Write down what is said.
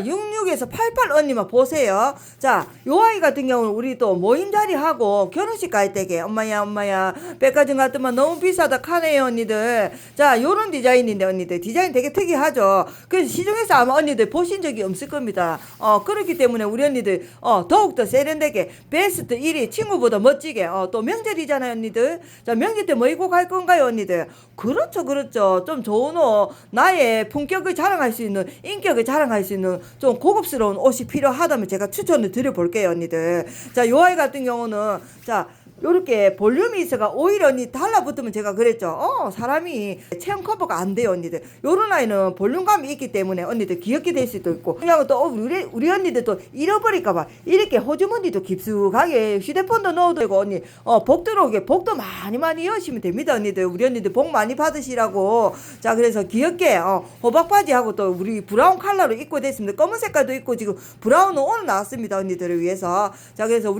66에서 88 언니만 보세요. 자, 요 아이 같은 경우는 우리 또 모임 자리 하고 결혼식 갈 때게 엄마야 엄마야 백화점 갔더만 너무 비싸다 카네요 언니들. 자, 요런 디자인인데 언니들 디자인 되게 특이하죠. 그래서 시중에서 아마 언니들 보신 적이 없을 겁니다. 어, 그렇기 때문에 우리 언니들 어, 더욱더 세련되게 베스트 1위 친구보다 멋지게 어, 또 명절이잖아요 언니들. 자, 명절 때 뭐 입고 갈 건가요 언니들? 그렇죠 그렇죠. 좀 좋은 옷 나의 품격을 자랑할 수 있는 인격을 자랑할 수 있는 좀 고급스러운 옷이 필요하다면 제가 추천을 드려볼게요 언니들. 자, 요 아이 같은 경우는 자 요렇게 볼륨이 있어가 오히려 언니 달라붙으면 제가 그랬죠. 어, 사람이 체형 커버가 안 돼요, 언니들. 요런 아이는 볼륨감이 있기 때문에 언니들 귀엽게 될 수도 있고. 그냥 또 어, 우리 우리 언니들 또 잃어버릴까봐 이렇게 호주머니도 깊숙하게 휴대폰도 넣어도 되고 언니 어, 복 들어오게 복도 많이 많이 여시면 됩니다, 언니들. 우리 언니들 복 많이 받으시라고. 자, 그래서 귀엽게 어, 호박 바지하고 또 우리 브라운 컬러로 입고 됐습니다. 검은 색깔도 있고 지금 브라운은 오늘 나왔습니다, 언니들을 위해서. 자, 그래서 우리